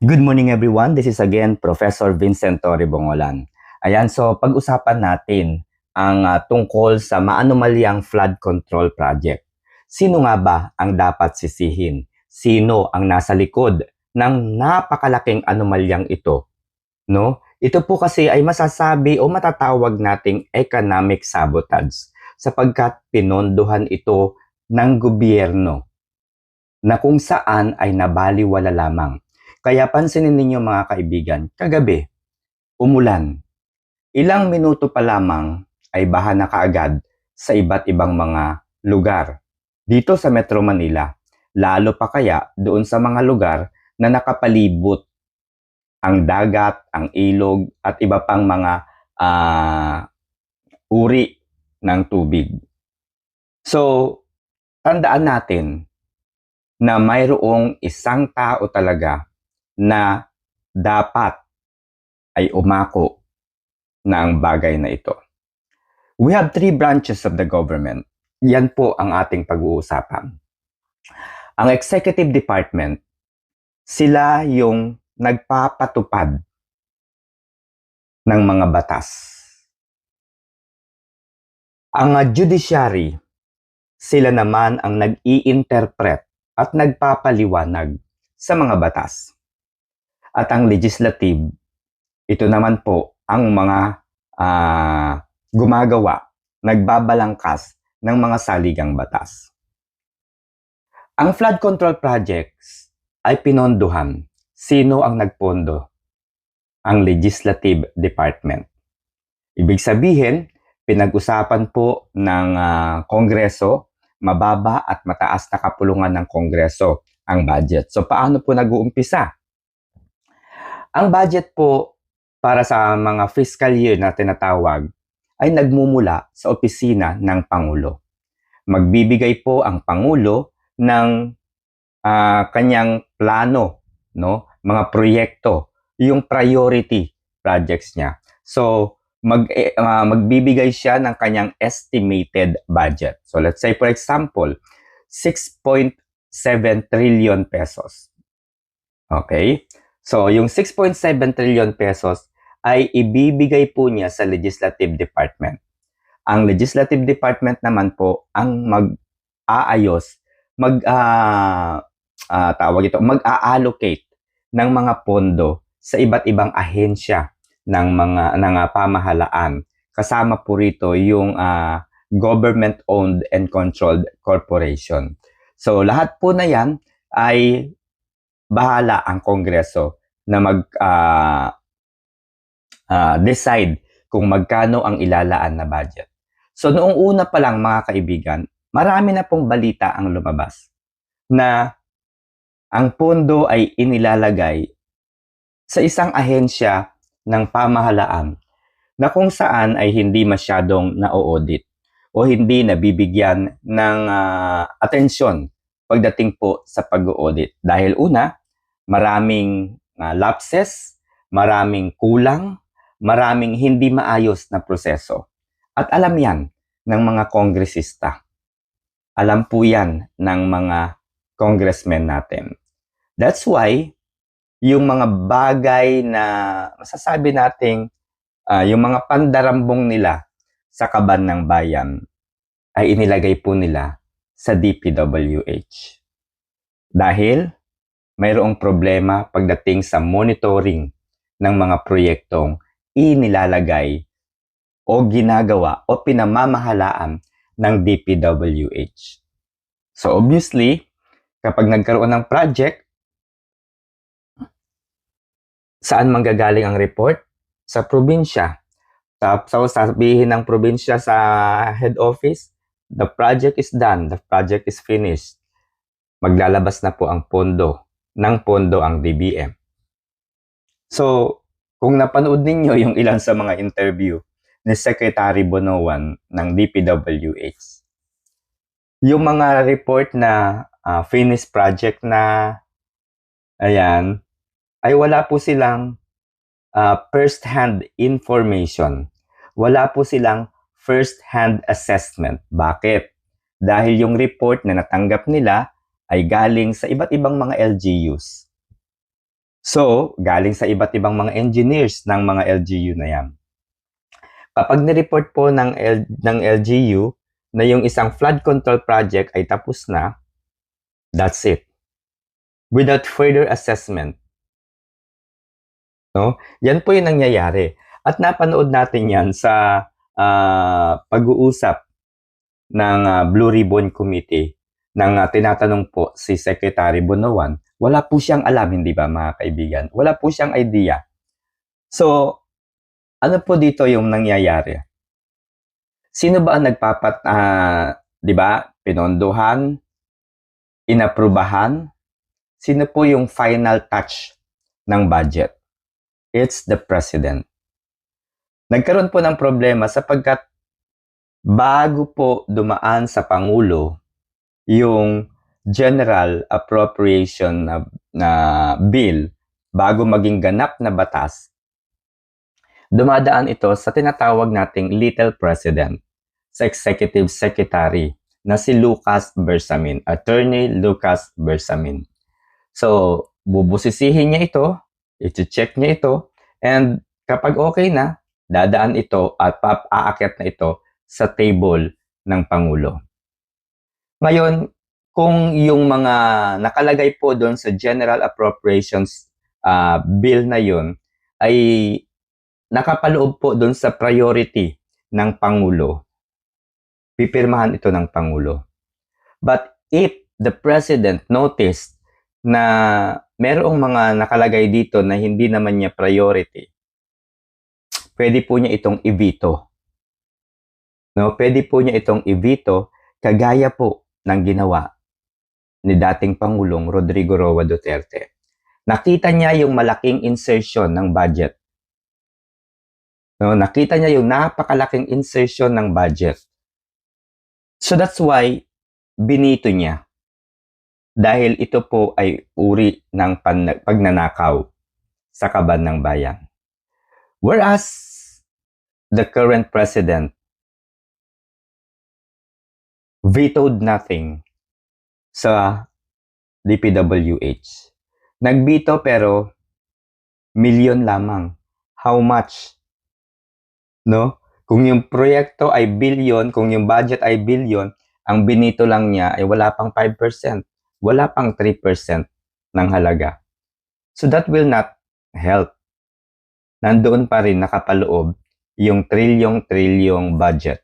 Good morning everyone. This is again Professor Vincent Torre Bongolan. Ayan, so pag-usapan natin ang ah, tungkol sa maanomalyang flood control project. Sino nga ba ang dapat sisihin? Sino ang nasa likod ng napakalaking anomalyang ito? No? Ito po kasi ay masasabi o matatawag nating economic sabotage sapagkat pinondohan ito ng gobyerno na kung saan ay nabaliwala lamang. Kaya pansinin ninyo mga kaibigan, kagabi, umulan. Ilang minuto pa lamang ay baha na kaagad sa iba't ibang mga lugar. Dito sa Metro Manila, lalo pa kaya doon sa mga lugar na nakapalibot ang dagat, ang ilog, at iba pang mga ah, uri ng tubig. So, tandaan natin na mayroong isang tao talaga na dapat ay umako ng bagay na ito. We have three branches of the government. Yan po ang ating pag-uusapan. Ang executive department, sila yung nagpapatupad ng mga batas. Ang judiciary, sila naman ang nag-i-interpret at nagpapaliwanag sa mga batas. At ang legislative, ito naman po ang mga ah, gumagawa, nagbabalangkas ng mga saligang batas. Ang flood control projects ay pinondohan. Sino ang nagpondo? Ang legislative department. Ibig sabihin, pinag-usapan po ng ah, Kongreso, mababa at mataas na kapulungan ng Kongreso ang budget. So paano po nag-uumpisa? Ang budget po para sa mga fiscal year na tinatawag ay nagmumula sa opisina ng Pangulo. Magbibigay po ang Pangulo ng ah, kanyang plano, no? mga proyekto, yung priority projects niya. So, mag, ah, magbibigay siya ng kanyang estimated budget. So, let's say for example, 6.7 trillion pesos. Okay? So, yung 6.7 trillion pesos ay ibibigay po niya sa Legislative Department. Ang Legislative Department naman po ang mag-aayos, mag ah, ah, tawag ito, mag-allocate ng mga pondo sa iba't ibang ahensya ng mga ng ah, pamahalaan. Kasama po rito yung ah, government-owned and controlled corporation. So lahat po na yan ay bahala ang Kongreso na mag ah, ah, decide kung magkano ang ilalaan na budget. So noong una pa lang mga kaibigan, marami na pong balita ang lumabas na ang pondo ay inilalagay sa isang ahensya ng pamahalaan na kung saan ay hindi masyadong na-audit o hindi nabibigyan ng ah, atensyon pagdating po sa pag-audit. Dahil una, maraming ah, lapses, maraming kulang, maraming hindi maayos na proseso. At alam yan ng mga kongresista. Alam po yan ng mga congressmen natin. That's why, yung mga bagay na masasabi nating ah, yung mga pandarambong nila sa kaban ng bayan ay inilagay po nila sa DPWH. Dahil mayroong problema pagdating sa monitoring ng mga proyektong inilalagay o ginagawa o pinamamahalaan ng DPWH. So obviously, kapag nagkaroon ng project, saan manggagaling ang report? Sa probinsya. So sabihin ng probinsya sa head office, the project is done, the project is finished. Maglalabas na po ang pondo, ng pondo ang DBM. So, kung napanood ninyo yung ilan sa mga interview ni Secretary Bonoan ng DPWH, yung mga report na ah, finished project na ayan, ay wala po silang ah, first-hand information. Wala po silang first-hand assessment. Bakit? Dahil yung report na natanggap nila ay galing sa iba't ibang mga LGUs. So, galing sa iba't ibang mga engineers ng mga LGU na yan. Kapag nireport po ng, L- ng LGU na yung isang flood control project ay tapos na, that's it. Without further assessment. No? Yan po yung nangyayari. At napanood natin yan sa ah, pag-uusap ng ah, Blue Ribbon Committee nang ah, tinatanong po si Secretary Bonoan, wala po siyang alam, hindi ba mga kaibigan? Wala po siyang idea. So, ano po dito yung nangyayari? Sino ba ang nagpapat, ah, di ba, pinondohan, inaprubahan? Sino po yung final touch ng budget? It's the President. Nagkaroon po ng problema sapagkat bago po dumaan sa Pangulo yung General Appropriation na, na bill bago maging ganap na batas, dumadaan ito sa tinatawag nating Little President, sa Executive Secretary na si Lucas Bersamin, Attorney Lucas Bersamin. So, bubusisihin niya ito, i-check niya ito, and kapag okay na, dadaan ito at aakyat na ito sa table ng Pangulo. Ngayon, kung yung mga nakalagay po doon sa General Appropriations ah, Bill na yun ay nakapaloob po doon sa priority ng Pangulo, pipirmahan ito ng Pangulo. But if the President noticed na merong mga nakalagay dito na hindi naman niya priority, pwede po niya itong i-veto. No, pwede po niya itong i-veto kagaya po ng ginawa ni dating Pangulong Rodrigo Roa Duterte. Nakita niya yung malaking insertion ng budget. No, nakita niya yung napakalaking insertion ng budget. So that's why binito niya. Dahil ito po ay uri ng pagnanakaw sa kaban ng bayan. Whereas the current president vetoed nothing sa DPWH. Nagbito pero milyon lamang. How much? No? Kung yung proyekto ay billion, kung yung budget ay billion, ang binito lang niya ay wala pang 5%, wala pang 3% ng halaga. So that will not help. Nandoon pa rin nakapaloob yung trilyong-trilyong budget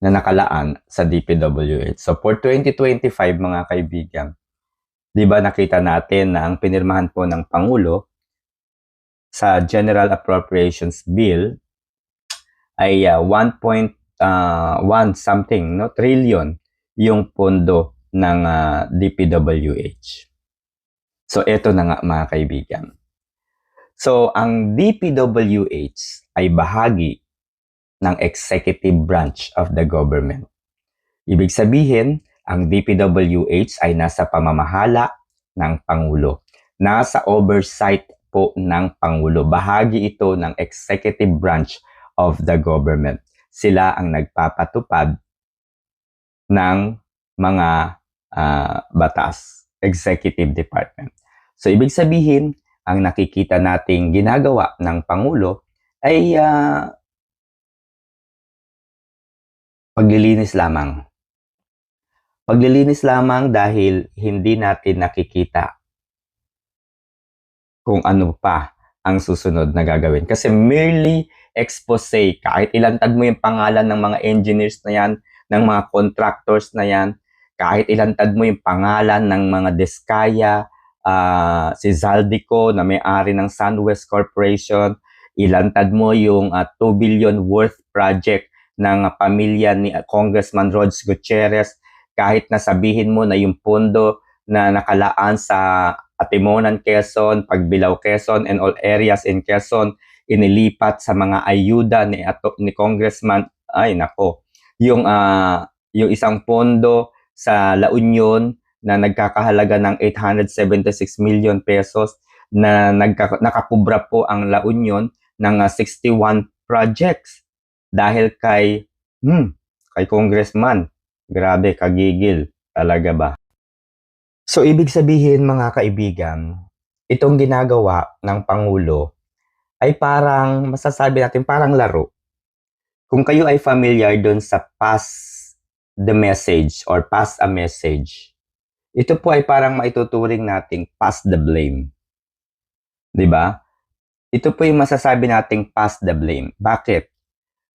na nakalaan sa DPWH. So for 2025 mga kaibigan, 'di ba nakita natin na ang pinirmahan po ng pangulo sa General Appropriations Bill ay uh, 1.1 something no trillion yung pondo ng uh, DPWH. So ito na nga mga kaibigan. So ang DPWH ay bahagi ng executive branch of the government. Ibig sabihin, ang DPWH ay nasa pamamahala ng Pangulo. Nasa oversight po ng Pangulo. Bahagi ito ng executive branch of the government. Sila ang nagpapatupad ng mga ah, batas, executive department. So ibig sabihin, ang nakikita nating ginagawa ng Pangulo ay ah, paglilinis lamang. Paglilinis lamang dahil hindi natin nakikita kung ano pa ang susunod na gagawin. Kasi merely expose, kahit ilantad mo yung pangalan ng mga engineers na yan, ng mga contractors na yan, kahit ilantad mo yung pangalan ng mga Deskaya, ah, si Zaldico na may-ari ng SunWest Corporation, ilantad mo yung ah, 2 billion worth project ng pamilya ni Congressman Rods Gutierrez, kahit na sabihin mo na yung pondo na nakalaan sa Atimonan, Quezon, Pagbilao, Quezon, and all areas in Quezon, inilipat sa mga ayuda ni, ato, ni Congressman, ay nako, yung, ah, yung isang pondo sa La Union na nagkakahalaga ng 876 million pesos na nagka, nakakubra po ang La Union ng ah, 61 projects dahil kay hmm, kay congressman. Grabe, kagigil. Talaga ba? So, ibig sabihin mga kaibigan, itong ginagawa ng Pangulo ay parang, masasabi natin, parang laro. Kung kayo ay familiar doon sa pass the message or pass a message, ito po ay parang maituturing nating pass the blame. 'Di ba? Ito po yung masasabi nating pass the blame. Bakit?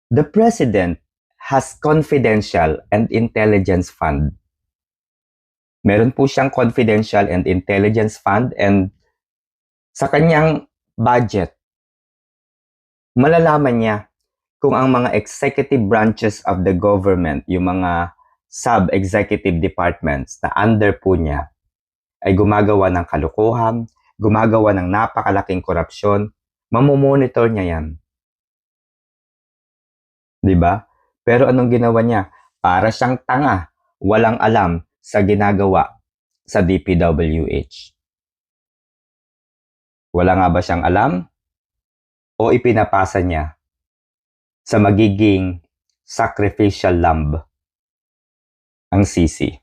The president has confidential and intelligence fund. Meron po siyang confidential and intelligence fund and sa kanyang budget, malalaman niya kung ang mga executive branches of the government, yung mga sub-executive departments na under po niya, ay gumagawa ng kalukuhan, gumagawa ng napakalaking korupsyon, mamomonitor niya yan. 'Di ba? Pero anong ginawa niya? Para siyang tanga, walang alam sa ginagawa sa DPWH. Wala nga ba siyang alam? O ipinapasa niya sa magiging sacrificial lamb ang sisi?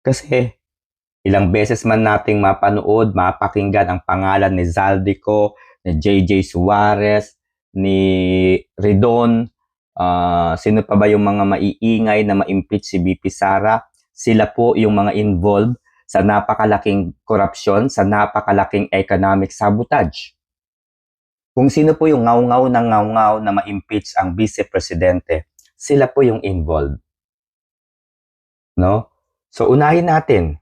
Kasi ilang beses man nating mapanood, mapakinggan ang pangalan ni Zaldico, ni JJ Suarez, ni Ridon, uh, sino pa ba yung mga maiingay na ma-impeach si BP Sara? Sila po yung mga involved sa napakalaking korupsyon, sa napakalaking economic sabotage. Kung sino po yung ngaw-ngaw ng ngaw-ngaw na ma-impeach ang vice presidente, sila po yung involved. No? So unahin natin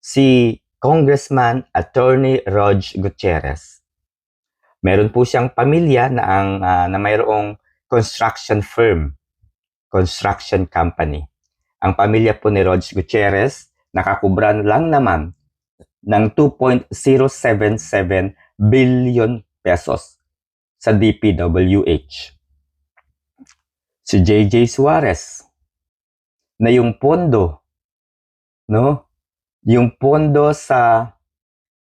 si Congressman Attorney Rog Gutierrez. Meron po siyang pamilya na ang uh, na mayroong construction firm, construction company. Ang pamilya po ni Rog Gutierrez nakakubra lang naman ng 2.077 billion pesos sa DPWH. Si JJ Suarez na yung pondo, no? Yung pondo sa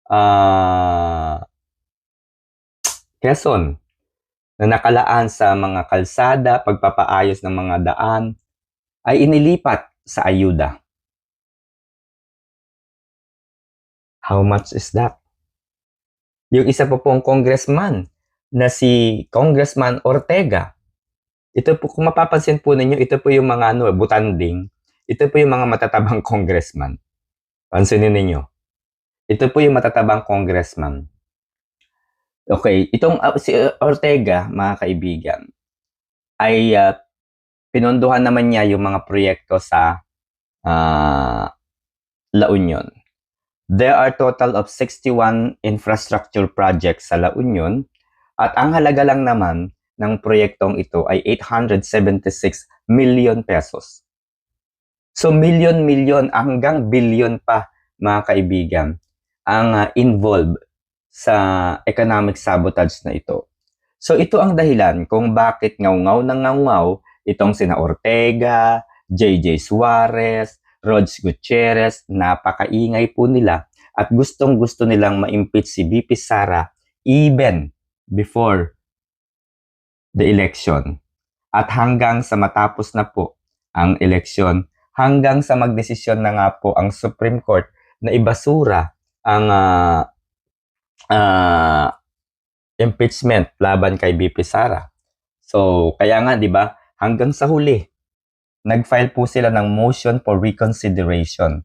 uh, Quezon na nakalaan sa mga kalsada, pagpapaayos ng mga daan, ay inilipat sa ayuda. How much is that? Yung isa po pong congressman na si Congressman Ortega. Ito po, kung mapapansin po ninyo, ito po yung mga ano, butanding. Ito po yung mga matatabang congressman. Pansinin ninyo. Ito po yung matatabang congressman. Okay, itong uh, si Ortega, mga kaibigan, ay uh, pinondohan naman niya yung mga proyekto sa uh, La Union. There are total of 61 infrastructure projects sa La Union at ang halaga lang naman ng proyektong ito ay 876 million pesos. So million-million hanggang billion pa mga kaibigan ang uh, involved sa economic sabotage na ito. So ito ang dahilan kung bakit ngaw-ngaw ng ngaw-ngaw itong sina Ortega, JJ Suarez, Rods Gutierrez, napakaingay po nila at gustong gusto nilang ma-impeach si BP Sara even before the election. At hanggang sa matapos na po ang eleksyon, hanggang sa magdesisyon na nga po ang Supreme Court na ibasura ang uh, uh, impeachment laban kay BP Sara. So, kaya nga 'di ba, hanggang sa huli nag-file po sila ng motion for reconsideration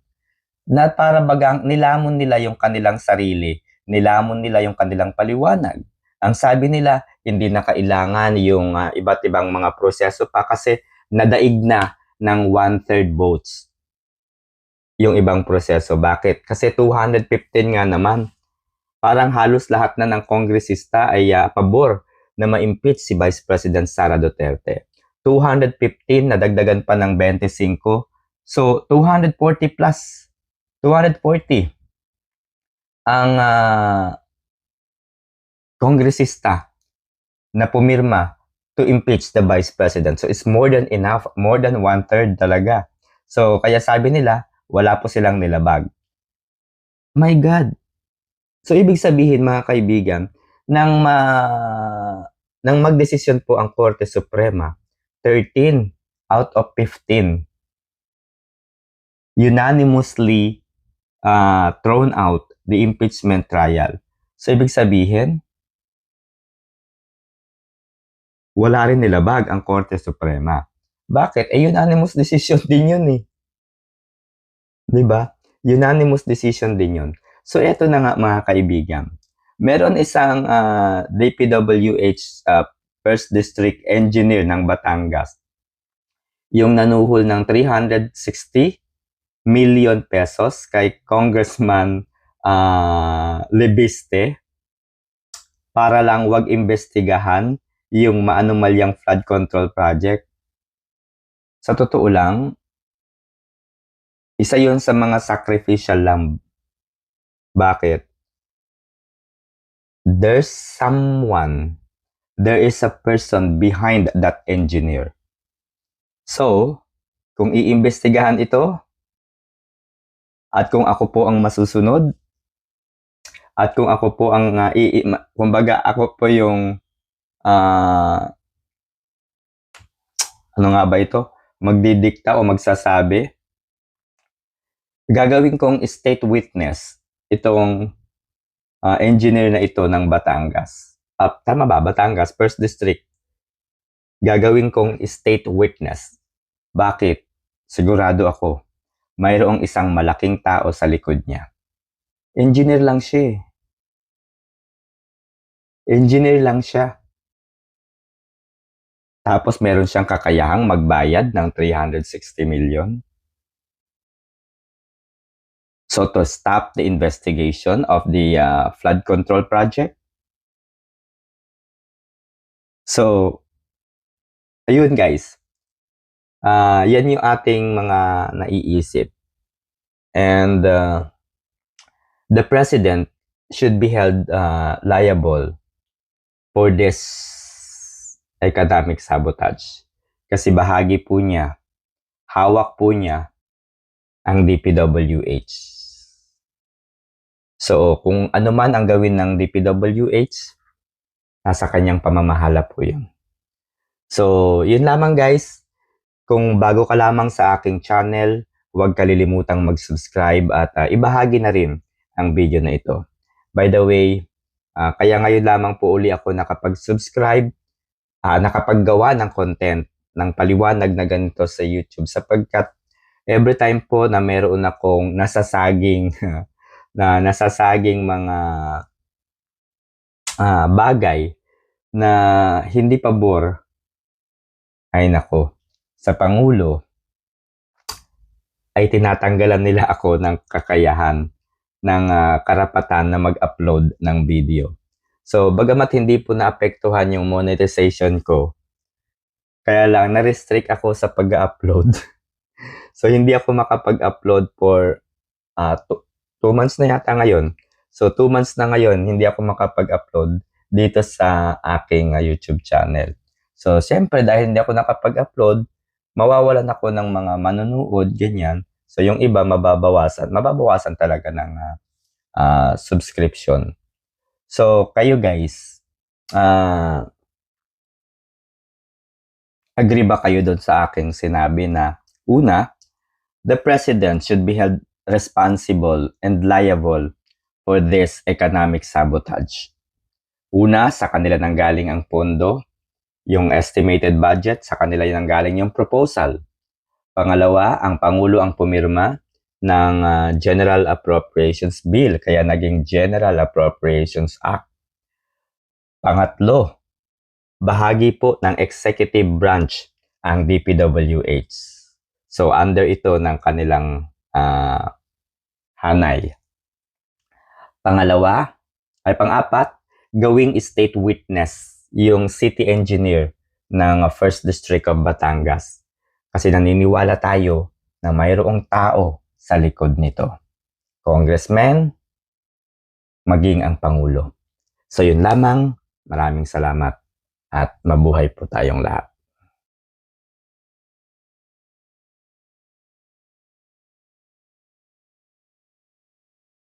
na para bagang nilamon nila yung kanilang sarili, nilamon nila yung kanilang paliwanag. Ang sabi nila, hindi na kailangan yung uh, iba't ibang mga proseso pa kasi nadaig na ng one-third votes yung ibang proseso. Bakit? Kasi 215 nga naman. Parang halos lahat na ng kongresista ay uh, pabor na ma-impeach si Vice President Sara Duterte. 215 na dagdagan pa ng 25. So, 240 plus 240 ang uh, kongresista na pumirma to impeach the vice president. So it's more than enough, more than one-third talaga. So kaya sabi nila, wala po silang nilabag. My God! So ibig sabihin mga kaibigan, nang, ma, nang magdesisyon po ang Korte Suprema, 13 out of 15 unanimously uh, thrown out the impeachment trial. So, ibig sabihin, wala rin nilabag ang Korte Suprema. Bakit? Eh, unanimous decision din yun eh. ba? Unanimous decision din yun. So, eto na nga mga kaibigan. Meron isang ah, DPWH ah, First District Engineer ng Batangas yung nanuhol ng 360 million pesos kay Congressman ah, Lebiste para lang wag imbestigahan yung maanumalyang flood control project. Sa totoo lang, isa yon sa mga sacrificial lamb. Bakit? There's someone, there is a person behind that engineer. So, kung iimbestigahan ito, at kung ako po ang masusunod, at kung ako po ang, uh, i, kumbaga ako po yung, uh, ano nga ba ito? Magdidikta o magsasabi gagawin kong state witness itong uh, engineer na ito ng Batangas. Uh, tama ba? Batangas, First District. Gagawin kong state witness. Bakit? Sigurado ako, mayroong isang malaking tao sa likod niya. Engineer lang siya eh. Engineer lang siya. Tapos meron siyang kakayahang magbayad ng 360 million. So to stop the investigation of the uh, flood control project. So, ayun guys. Uh, yan yung ating mga naiisip. And uh, the president should be held uh, liable for this economic sabotage. Kasi bahagi po niya, hawak po niya ang DPWH. So, kung ano man ang gawin ng DPWH, nasa kanyang pamamahala po yun. So, yun lamang guys. Kung bago ka lamang sa aking channel, huwag kalilimutang mag-subscribe at uh, ibahagi na rin ang video na ito. By the way, uh, kaya ngayon lamang po uli ako nakapag-subscribe, uh, nakapaggawa ng content ng paliwanag na ganito sa YouTube sapagkat every time po na meron akong nasasaging na nasasaging mga uh, bagay na hindi pabor ay nako sa pangulo ay tinatanggalan nila ako ng kakayahan ng uh, karapatan na mag-upload ng video. So, bagamat hindi po naapektuhan yung monetization ko, kaya lang na-restrict ako sa pag-upload. so, hindi ako makapag-upload for uh, 2 months na yata ngayon. So, 2 months na ngayon, hindi ako makapag-upload dito sa aking uh, YouTube channel. So, siyempre, dahil hindi ako nakapag-upload, mawawalan ako ng mga manonood, ganyan. So, yung iba, mababawasan. Mababawasan talaga ng uh, uh, subscription. So, kayo guys, uh, agree ba kayo doon sa aking sinabi na, una, the president should be held responsible and liable for this economic sabotage. Una, sa kanila nanggaling ang pondo, yung estimated budget, sa kanila nanggaling yung proposal. Pangalawa, ang Pangulo ang pumirma ng uh, General Appropriations Bill, kaya naging General Appropriations Act. Pangatlo, bahagi po ng executive branch ang DPWH. So under ito ng kanilang uh, hanay. Pangalawa, ay pang-apat, gawing state witness yung city engineer ng First District of Batangas. Kasi naniniwala tayo na mayroong tao sa likod nito. Congressman, maging ang Pangulo. So yun lamang, maraming salamat at mabuhay po tayong lahat.